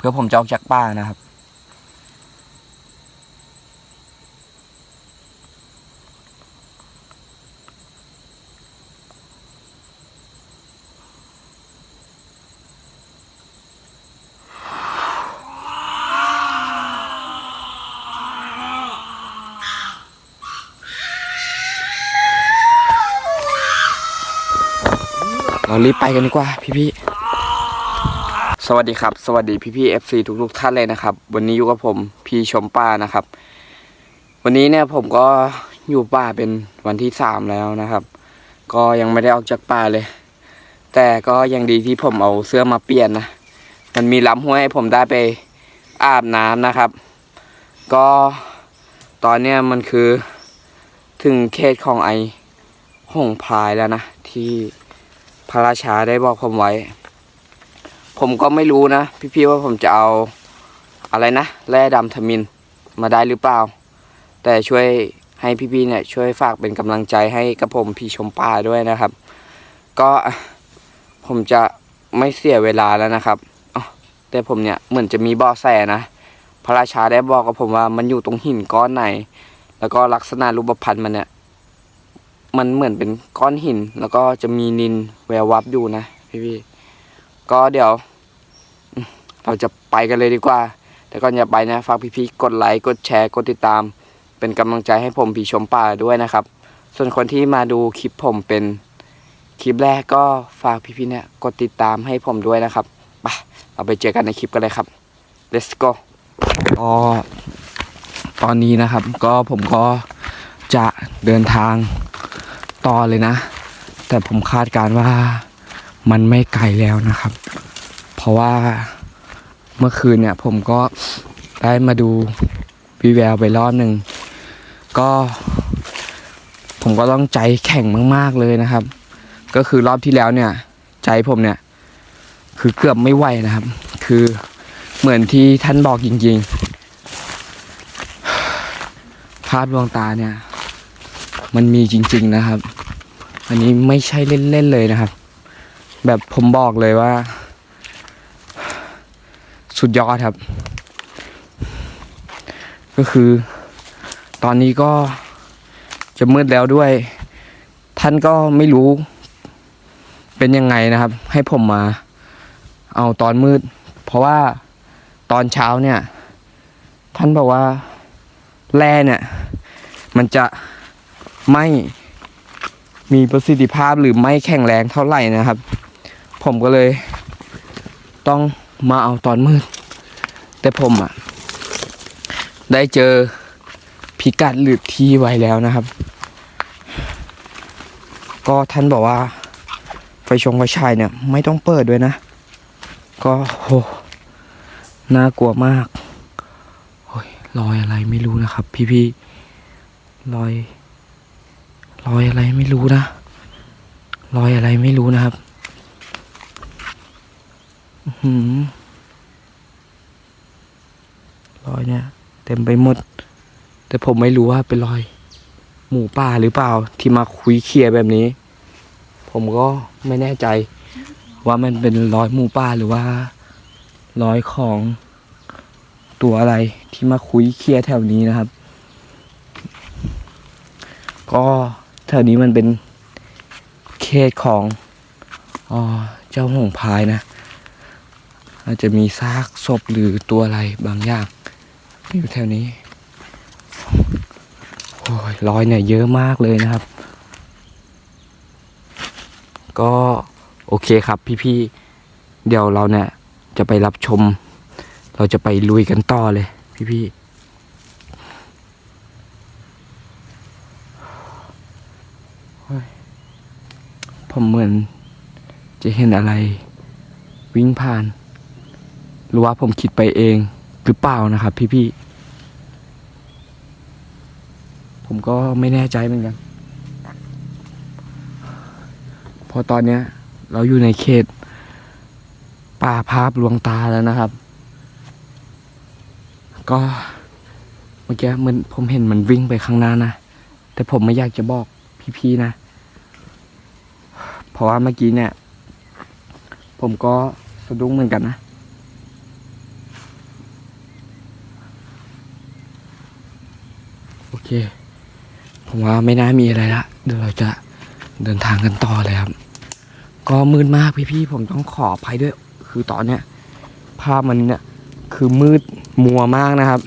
เพื่อผมจะออกจากป่านะครับ เรารีบไปกันดีกว่าพี่ๆ สวัสดีครับ สวัสดีพี่ๆ FC ทุกๆท่านเลยนะครับ วันนี้อยู่กับผมพี่ชมป่านะครับ วันนี้เนี่ยผมก็อยู่ป่าเป็นวันที่สามแล้วนะครับ ก็ยังไม่ได้ออกจากป่าเลย แต่ก็ยังดีที่ผมเอาเสื้อมาเปลี่ยนนะมันมีลำห้วยให้ผมได้ไปอาบน้ำนะครับ ก็ตอนเนี้ยมันคือถึงเขตของไอหงพายแล้วนะ ที่พระราชาได้บอกผมไว้ ผมก็ไม่รู้นะ พี่ๆว่าผมจะเอาอะไรนะแร่ดำทมินมาได้หรือเปล่า แต่ช่วยให้พี่ๆเนี่ยช่วยฝากเป็นกำลังใจให้กับผมพี่ชมป่าด้วยนะครับ ก็ผมจะไม่เสียเวลาแล้วนะครับแต่ผมเนี่ยเหมือนจะมีบาะแสนะ พระราชาได้บอกกับผมว่ามันอยู่ตรงหินก้อนไหน แล้วก็ลักษณะรูปพรรณมันเนี่ย มันเหมือนเป็นก้อนหิน แล้วก็จะมีนินแวววับอยู่นะพี่ๆก็เดี๋ยว เราจะไปกันเลยดีกว่า แต่ก่อนอย่าไปนะฝากพี่ๆกดไลค์กดแชร์กดติดตาม เป็นกำลังใจให้ผมพี่ชมป่าด้วยนะครับ ส่วนคนที่มาดูคลิปผมเป็นคลิปแรกก็ฝากพี่ๆเนี่ยกดติดตามให้ผมด้วยนะครับไปเราไปเจอกันในคลิปกันเลยครับ let's go ก็ตอนนี้นะครับ ก็ผมก็จะเดินทางต่อเลยนะ แต่ผมคาดการว่ามันไม่ไกลแล้วนะครับ เพราะว่า เมื่อคืนเนี่ย ผมก็ได้มาดูวีแววไปรอบหนึ่งก็ ผมก็ต้องใจแข็งมาก ๆเลยนะครับ ก็คือรอบที่แล้วเนี่ย ใจผมเนี่ย คือเกือบไม่ไหวนะครับ คือเหมือนที่ท่านบอกจริงๆ ภาพดวงตาเนี่ย มันมีจริง ๆนะครับ อันนี้ไม่ใช่เล่นๆเลยนะครับ แบบผมบอกเลยว่า สุดยอดครับ ก็คือ ตอนนี้ก็จะมืดแล้วด้วย ท่านก็ไม่รู้ เป็นยังไงนะครับ ให้ผมมา เอาตอนมืด เพราะว่าตอนเช้าเนี่ย ท่านบอกว่าแร่เนี่ย มันจะไม่มีประสิทธิภาพหรือไม่แข็งแรงเท่าไหร่นะครับ ผมก็เลยต้อง มาเอาตอนมืด แต่ผมอะ ได้เจอพิกัดหรือที่ไว้แล้วนะครับ ก็ท่านบอกว่า ไฟชงไฟฉายเนี่ย ไม่ต้องเปิดด้วยนะ ก็โหน่ากลัวมากโอ้ยรอยอะไรไม่รู้นะครับ พี่ๆรอยรอยอะไรไม่รู้นะรอยอะไรไม่รู้นะครับ รอยเนี่ย เต็มไปหมด แต่ผมไม่รู้ว่าเป็นรอย หมูป่าหรือเปล่า ที่มาคุยเคลียแบบนี้ ผมก็ไม่แน่ใจ ว่ามันเป็นรอยหมูป่าหรือว่ารอยของตัวอะไรที่มาคุยเคลียแถวนี้นะครับ ก็แถวนี้มันเป็นเขตของออเจ้าหงพายนะ อาจจะมีซากศพหรือตัวอะไรบางอย่างอยู่แถวนี้โอ้ยรอยเนี่ยเยอะมากเลยนะครับ ก็โอเคครับพี่ๆเดี๋ยวเราเนี่ยจะไปรับชม เราจะไปลุยกันต่อเลย พี่ๆผมเหมือนจะเห็นอะไร วิ่งผ่าน หรือว่าผมคิดไปเองหรือเปล่านะครับ พี่ๆ ผมก็ไม่แน่ใจเหมือนกัน พอตอนเนี้ย เราอยู่ในเขต ป่าภาพลวงตาแล้วนะครับ ก็เมื่อกี้มันผมเห็นมันวิ่งไปข้างหน้านะ แต่ผมไม่อยากจะบอกพี่ๆนะ เพราะว่าเมื่อกี้เนี่ย ผมก็สะดุ้งเหมือนกันนะ โอเค ผมว่าไม่น่ามีอะไรละเดี๋ยวเราจะเดินทางกันต่อเลยครับ ก็มืดมากพี่ๆผมต้องขออภัยด้วย คือตอนเนี้ยภาพมันเนี่ยคือมืดมัวมากนะครับ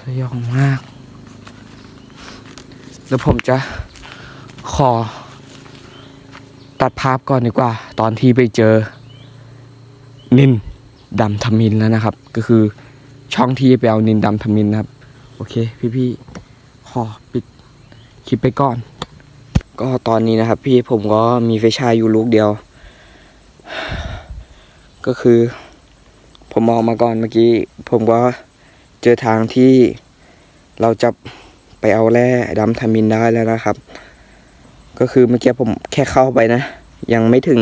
สยองมากแล้วผมจะขอ ตัดภาพก่อนดีกว่า ตอนที่ไปเจอนินดำทมินแล้วนะครับ ก็คือ ช่องที่ไปเอานินดำทมินนะครับ โอเค พี่ๆขอปิดคลิปไปก่อน ก็ตอนนี้นะครับ พี่ผมก็มีไฟฉายอยู่ลูกเดียว ก็คือ ผมมองมาก่อนเมื่อกี้ ผมก็เจอทางที่เราจะไปเอาแร่ดำทมินได้แล้วนะครับ ก็คือเมื่อกี้ผมแค่เข้าไปนะ ยังไม่ถึง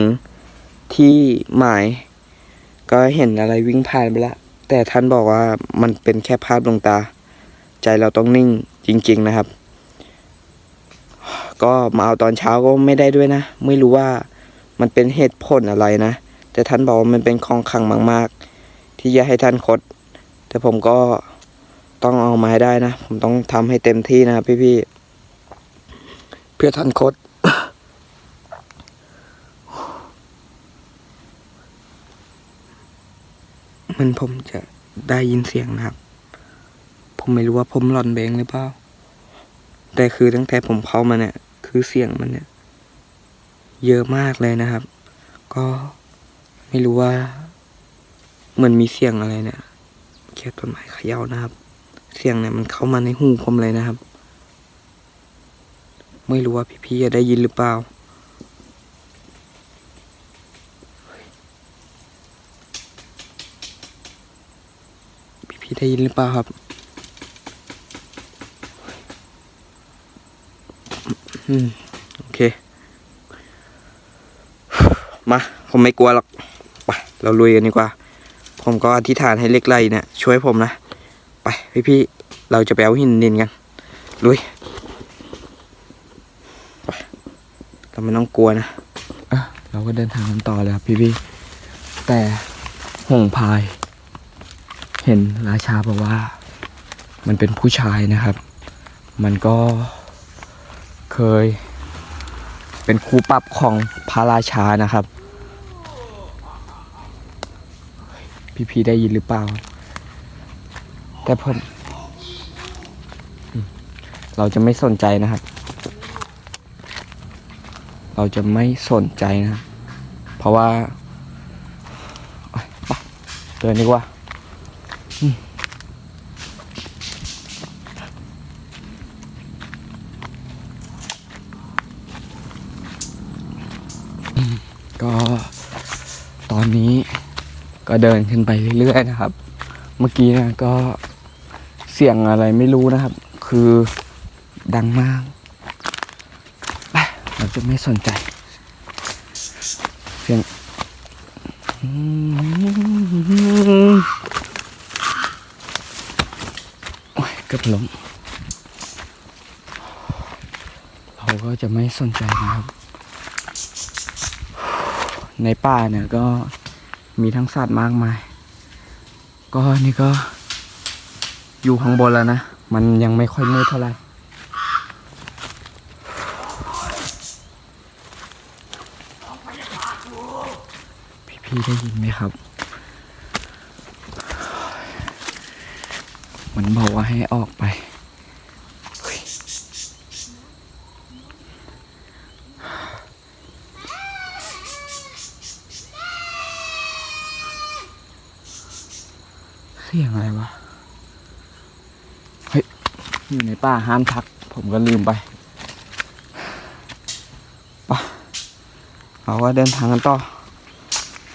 ที่หมาย ก็เห็นอะไรวิ่งผ่านไปแล้ว แต่ท่านบอกว่ามันเป็นแค่ภาพลวงตา ใจเราต้องนิ่งจริง ๆนะครับ ก็มาเอาตอนเช้าก็ไม่ได้ด้วยนะ ไม่รู้ว่ามันเป็นเหตุผลอะไรนะ แต่ท่านบอกว่ามันเป็นของขังมาก ๆ ที่จะให้ท่านคด แต่ผมก็ต้องเอามาให้ได้นะ ผมต้องทำให้เต็มที่นะครับพี่ๆเพื่อท่านคด มันผมจะได้ยินเสียงนะครับ ผมไม่รู้ว่าผมหลอนเบงหรือเปล่า แต่คือตั้งแต่ผมเข้ามาเนี่ย คือเสียงมันเนี่ย เยอะมากเลยนะครับ ก็ไม่รู้ว่ามือนมีเสียงอะไรเนี่ยแค่ต้นไม้เขย่านะครับ เสียงเนี่ยมันเข้ามาในหูผมเลยนะครับ ไม่รู้ว่าพี่ๆจะได้ยินหรือเปล่า พี่ได้ยินหรือเปล่าครับ อืม โอเค มา ผมไม่กลัวหรอกไปเราลุยกันดีกว่า ผมก็อธิษฐานให้เล็กไหลเนี่ย ช่วยผมนะ ไป พี่ๆเราจะไปเอาหินดินกัน ลุยไปเราไม่ต้องกลัวนะอะเราก็เดินทางกันต่อเลยครับพี่ๆแต่ห่งพาย เห็นราชาบอกว่า มันเป็นผู้ชายนะครับ มันก็เคย เป็นครูปรับของพระราชานะครับ พี่ๆได้ยินหรือเปล่า แต่ผมอืมเราจะไม่สนใจนะครับ เราจะไม่สนใจนะ เพราะว่าเอ้ยไปเดินดีกว่า ก็ตอนนี้ก็เดินขึ้นไปเรื่อยๆนะครับ เมื่อกี้นะก็เสียงอะไรไม่รู้นะครับ คือดังมากเราจะไม่สนใจ เสียงอืมโอ้ยเกือบล้มเราก็จะไม่สนใจนะครับ ในป่าเนี่ยก็มีทั้งสัตว์มากมาย ก็นี่ก็อยู่ข้างบนแล้วนะ มันยังไม่ค่อยมืดเท่าไหร่พี่ๆได้ยินไหมครับ มันบอกว่าให้ออกไป เสียงอะไรวะ เฮ้ย อยู่ในป่าห้ามทัก ผมก็ลืมไปป่ะเราก็เดินทางกันต่อ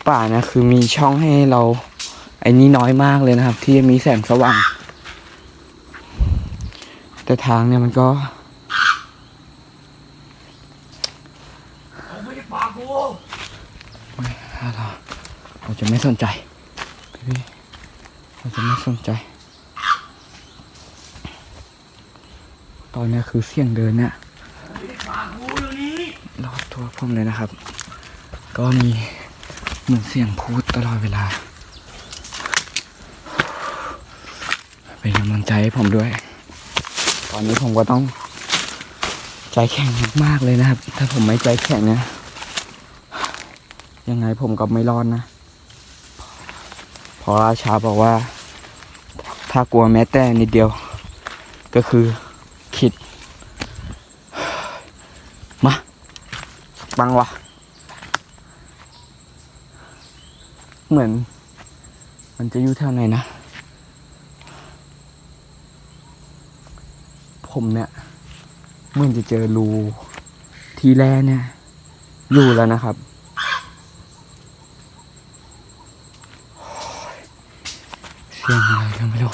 ป่าเนี่ยคือมีช่องให้เราไอ้นี้น้อยมากเลยนะครับ ที่จะมีแสงสว่าง แต่ทางเนี่ยมันก็ไม่เราเราจะไม่สนใจพี่ๆเราจะไม่สนใจ ตอนเนี้ยคือเสียงเดินเนี่ยรอบตัวผมเลยนะครับ ก็มีเหมือนเสียงพูดตลอดเวลา เป็นกำลังใจให้ผมด้วย ตอนนี้ผมก็ต้องใจแข็งมากเลยนะครับ ถ้าผมไม่ใจแข็งเนี่ยยังไงผมก็ไม่รอดนะเพราะราชาบอกว่า ถ้ากลัวแม้แต่นิดเดียว ก็คือคิด มาบังวะเหมือน มันจะอยู่แถวไหนนะ ผมเนี่ยเหมื่อนจะเจอรูทีแรกเนี่ย อยู่แล้วนะครับ เสียงอะไรก็ไม่รู้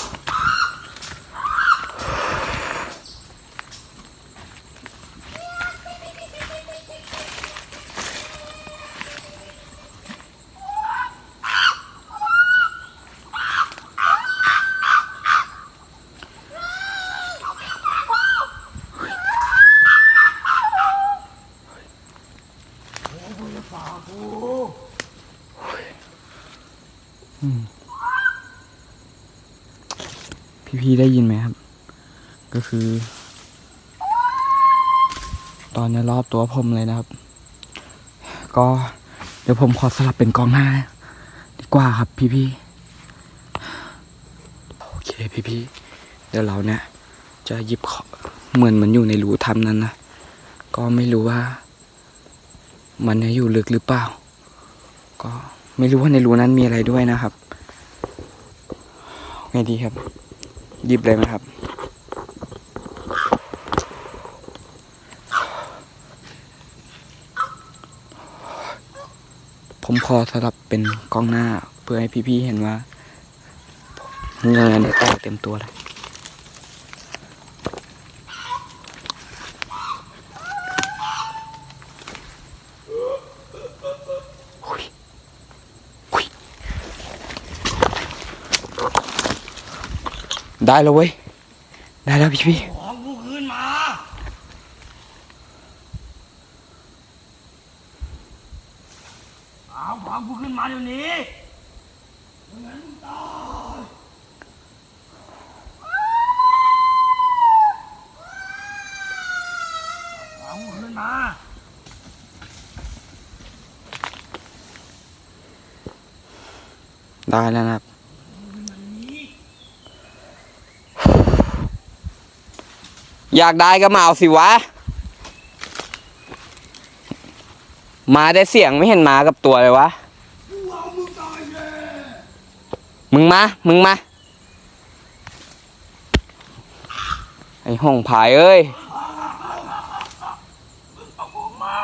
พี่ได้ยินไหมครับ ก็คือ ตอนนี้รอบตัวผมเลยนะครับ ก็เดี๋ยวผมขอสลับเป็นกองหน้า ดีกว่าครับพี่ๆโอเคพี่ๆเดี๋ยวเราเนี่ย จะหยิบเหมือนมันอยู่ในรูทำนั้นนะก็ไม่รู้ว่า มันเนี่ยอยู่ลึกหรือเปล่า ก็ไม่รู้ว่าในรูนั้นมีอะไรด้วยนะครับไงดีครับ ยิบเลยไหมครับ ผมขอสลับเป็นกล้องหน้า เพื่อให้พี่ๆเห็นว่าเงินเนี่ยแตกเต็มตัวเลยอุ๊ย ได้แล้วเว้ย ได้แล้วพี่พี่ของกูคืนมา เอาของกูขึ้นมาเดี๋ยวนี้ไม่งั้นมึงตายเอาของกูขึ้นมา ได้แล้วนะครับ อยากได้ก็มาเอาสิวะ มาได้เสียงไม่เห็นมากับตัวเลยวะ มึงมา มึงมา ไอ้ห้องผายเอ้ย มึงมา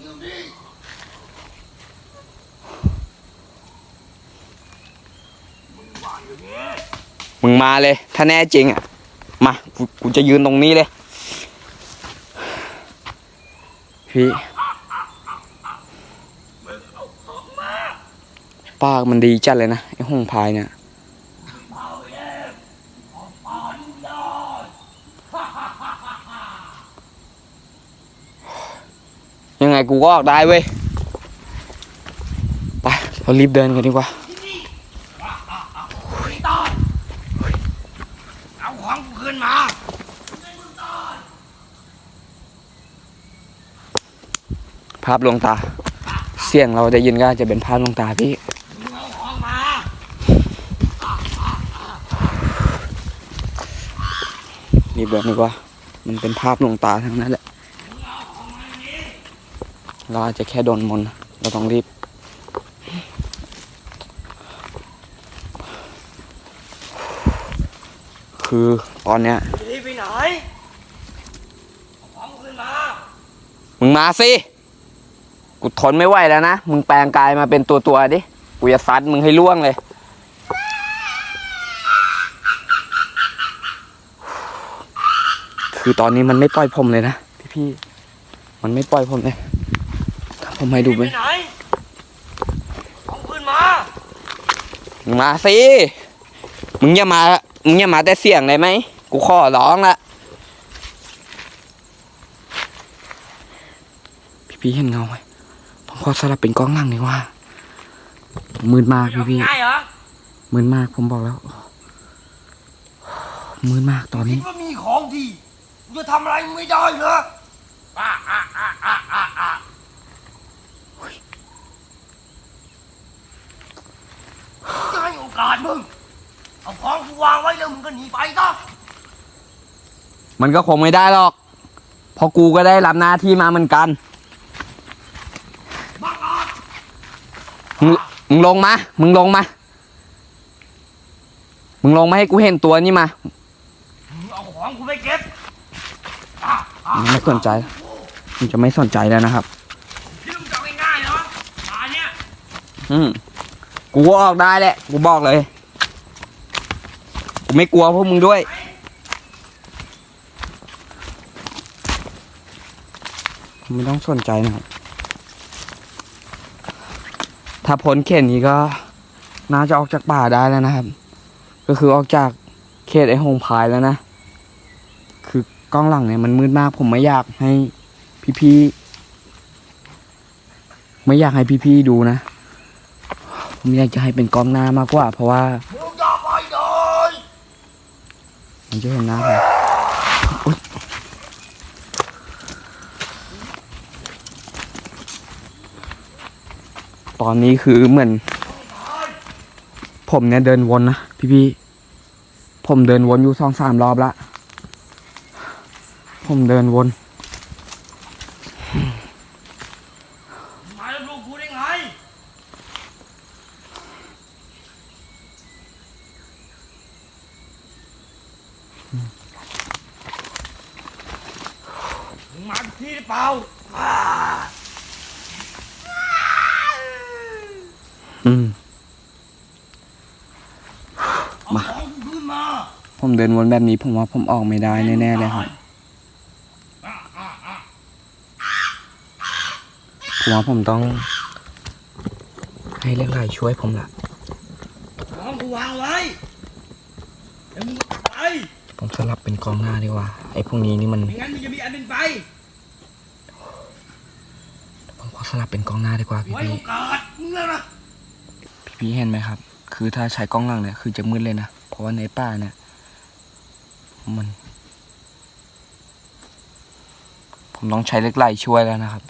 เดี๋ยวนี้มึงวางอยู่นี้มึงมาเลย ถ้าแน่จริงอะ มากูกูจะยืนตรงนี้เลย พี่มึงเอามาปากมันดีจัดเลยนะ ไอ้ห้องพายเนี่ยยังไงกูก็ออกได้เว้ย ไป เรารีบเดินกันดีกว่า ตายเอาของกูขึ้นมา ภาพลวงตา เสียงเราได้ยินก็อาจจะเป็นภาพลวงตาพี่มึงเอาของมารีบเดินดีกว่า มันเป็นภาพลวงตาทั้งนั้นแหละ เราอาจจะแค่โดนมนต์เราต้องรีบ คือตอนเนี้ยจะรีบไปไหนเอาของกูขึ้นมามึงมาสิ กูทนไม่ไหวแล้วนะ มึงแปลงกายมาเป็นตัวตัวๆดิ กูจะซัดมึงให้ล่วงเลย คือตอนนี้มันไม่ปล่อยผมเลยนะพี่พี่ๆมันไม่ปล่อยผมเลยถ้าผมให้ดูไหมไปไหนเอาขึ้นมามึงมาสิ มึงอย่ามา มึงอย่ามาแต่เสียงได้ไหม กูขอร้องละพี่พี่ๆเห็นเงาไหม ผมขอสลับเป็นกล้องหลังดีกว่ามืดมากพี่พี่ๆง่ายเหรอมืดมากผมบอกแล้วมืดมากตอนคินี้ดว่ามีของดีมึงจะทำอะไรมึงไม่ได้เหรออะอะอะอะอะอะจะให้โอกาสมึงเอาของกูวางไว้แล้วมึงก็หนีไปซะมันก็คงไม่ได้หรอกเพราะกูก็ได้รับหน้าที่มาเหมือนกัน บังอาจ มึงมึงลงมา มึงลงมา มึงลงมาให้กูเห็นตัวนี่มามึงเอาของกูไปเก็บอะอะมึงไม่สนใจมึงจะไม่สนใจแล้วนะครับคิดว่ามึงจะเอาง่ายๆเหรอตาเนี่ย อืมกูก็ออกได้แหละ กูบอกเลย กูไม่กลัวพวกมึงด้วย ไม่ต้องสนใจนะครับ ถ้าพ้นเขตนี้ก็น่าจะออกจากป่าได้แล้วนะครับ ก็คือออกจากเขตไอ้หงพายแล้วนะ คือกล้องหลังเนี่ยมันมืดมากผมไม่อยากให้พี่ๆไม่อยากให้พี่ๆดูนะ ผมอยากจะให้เป็นกล้องหน้ามากกว่า เพราะว่ามึงอย่าไปเลยมันจะเห็นหน้าผมอุ๊ย ตอนนี้คือเหมือน ผมเนี่ยเดินวนนะพี่พี่ผมเดินวนอยู่สองสามรอบละ ผมเดินวน มาแล้วลูกกูได้ไง มึงมาทุกที่หรือเปล่าอ่า อืม เอาของกูขึ้นมา ผมเดินวน แบบนี้ผมว่าผมออกไม่ได้แน่ๆเลยครับอะอะอะผมว่าผมต้อง ให้เรื่องไรช่วยผมละของกูวางไว้เดี๋ยวมึงก็ไปผมสลับเป็นกองหน้าดีกว่า ไอ้พวกนี้นี่มันไม่งั้นมึงจะมีอันเป็นไปผมขอสลับเป็นกองหน้าดีกว่าพี่ไว้พี่โอกาสมึงแล้วนะพี่พี่เห็นไหมครับ คือถ้าใช้กล้องหลังเนี่ยคือจะมืดเลยนะ เพราะว่าในป่าเนี่ย มัน ผมต้องใช้เล็กไหลช่วยแล้วนะครับ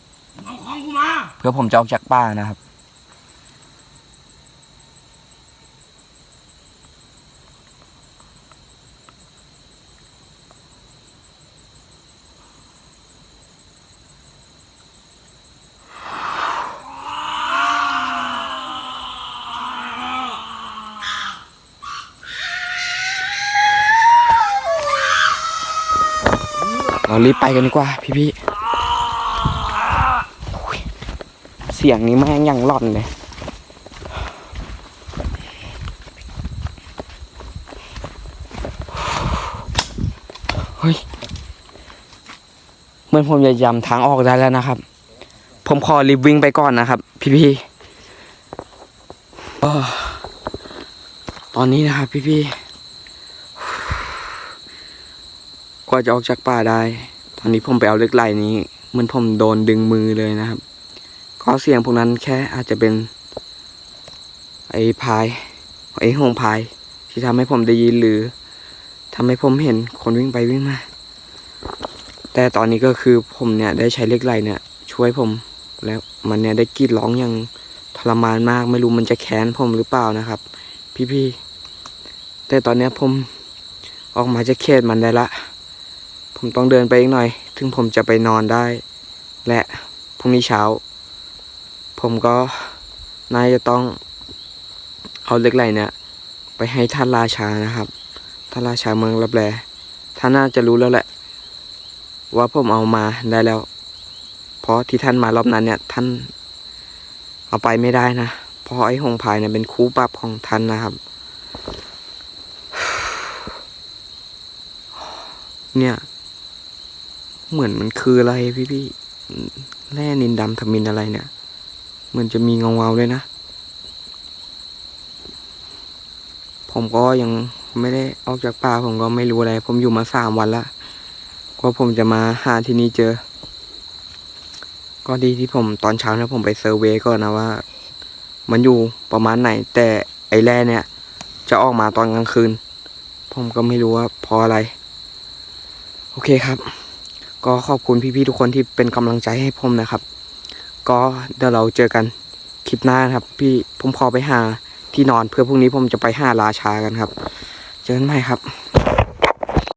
เอาของกูมา เพื่อผมจะออกจากป่านะครับ เรารีบไปกันดีกว่า พี่พี่เสียงนี้แม่งยังหล่อนเลยเฮ้ยเหมือนผมจะยำทางออกได้แล้วนะครับ ผมขอรีบวิ่งไปก่อนนะครับ พี่พี่ตอนนี้นะครับพี่พี่ๆก ว่าจะออกจากป่าได้ ตอนนี้ผมไปเอาเล็กไหลนี้เหมือนผมโดนดึงมือเลยนะครับ ก็เสียงพวกนั้นแค่อาจจะเป็น ไอ้พายไอ้หงพาย ที่ทำให้ผมได้ยินหรือทำให้ผมเห็นคนวิ่งไปวิ่งมา แต่ตอนนี้ก็คือผมเนี่ยได้ใช้เล็กไหลเนี่ย ช่วยผมแล้วมันเนี่ยได้กรีดร้องอย่างทรมานมากไม่รู้มันจะแค้นผมหรือเปล่านะครับ พี่ๆแต่ตอนนี้ผมออกมาจากเขตมันได้ละ ผมต้องเดินไปอีกหน่อย ถึงผมจะไปนอนได้ และพรุ่งนี้เช้า ผมก็น่าจะต้องเอาเล็กไหลเนี่ย ไปให้ท่านราชานะครับ ท่านราชาเมืองรับแลท่านน่าจะรู้แล้วแหละ ว่าผมเอามาได้แล้ว เพราะที่ท่านมารอบนั้นเนี่ย ท่านเอาไปไม่ได้นะ เพราะไอ้หงพายเนี่ยเป็นคู่ปรับของท่านนะครับ เนี่ย เหมือนมันคืออะไรพี่พี่แร่นินดำทมินอะไรเนี่ย เหมือนจะมีเงาเงาๆด้วยนะ ผมก็ยังไม่ได้ออกจากป่าผมก็ไม่รู้อะไร ผมอยู่มาสามวันละกว่าผมจะมาหาที่นี่เจอ ก็ดีที่ผมตอนเช้าเนี่ยผมไปเซอร์เวยก่อนนะว่า มันอยู่ประมาณไหน แต่ไอแร่เนี่ย จะออกมาตอนกลางคืน ผมก็ไม่รู้ว่าเพราะอะไร โอเคครับ ก็ขอบคุณพี่ๆทุกคนที่เป็นกำลังใจให้ผมนะครับ ก็เดี๋ยวเราเจอกันคลิปหน้าครับ พี่ผมขอไปหาที่นอนเพื่อพรุ่งนี้ผมจะไปหาราชากันครับ เจอกันใหม่ครับ